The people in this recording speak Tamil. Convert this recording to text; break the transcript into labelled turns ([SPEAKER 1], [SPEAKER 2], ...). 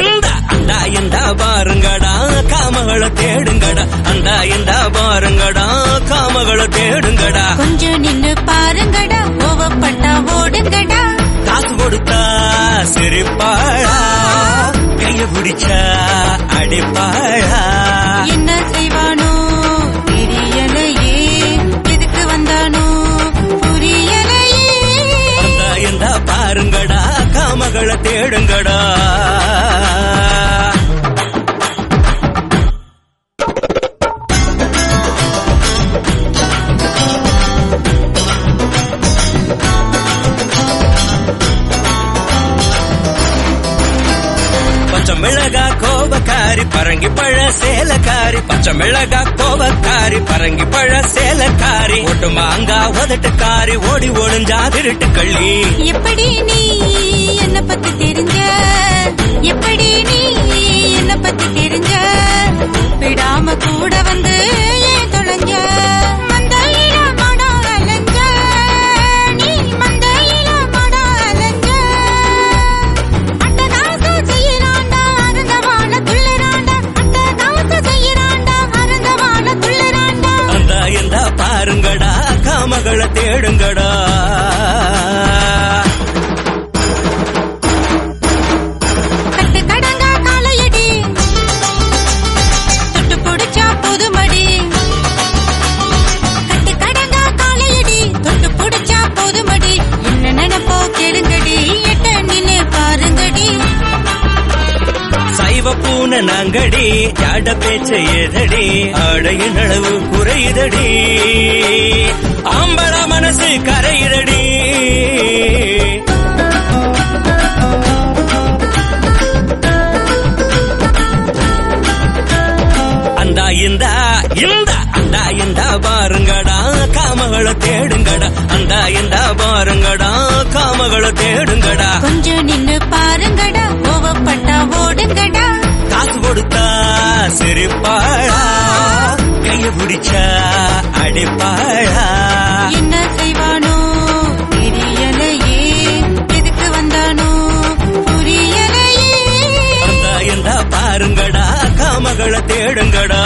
[SPEAKER 1] இந்த அந்த இந்த பாருங்கடா காமகளை தேடுங்கடா. அந்த இந்த பாருங்கடா காமகளை தேடுங்கடா.
[SPEAKER 2] கொஞ்சம் நின்னு பாருங்கடா கோவப்பட்டா ஓடுங்கடா.
[SPEAKER 1] காசு கொடுத்தா சிரிப்பாளா? கைய பிடிச்சா அடிப்பாளா?
[SPEAKER 2] என்ன செய்வானோ தெரியலையே. எதுக்கு வந்தானோ புரியலையே.
[SPEAKER 1] அந்த இந்த பாருங்கடா காமகளை தேடுங்கடா. மிளகா கோபக்காரி பரங்கி பழ சேலக்காரி பச்சை மிளகா கோபக்காரி பரங்கி பழ சேலக்காரி. ஒட்டு மாங்கா உதட்டுக்காரி ஓடி ஒளிஞ்சா திருட்டு கள்ளி
[SPEAKER 2] எப்படி நீ
[SPEAKER 1] பாருங்கடா காமகளை தேடுங்கடா. பூனை நாங்கடி ஜாட பேச்ச ஏதடி ஆடையின் அளவு குறையுதடி. ஆம்பள மனசு கரையுதடி அந்த இந்த இந்த அந்த இந்த பாருங்கடா காமகளை தேடுங்கடா. அந்த இந்த பாருங்கடா காமகளை தேடு அடைப்பாளா? கைய பிடிச்சா அடைப்பாளா?
[SPEAKER 2] என்ன செய்வானோ தெரியலையே. எதுக்கு வந்தானோ புரியலையே.
[SPEAKER 1] வந்தா இருந்தா பாருங்கடா காமகளை தேடுங்கடா.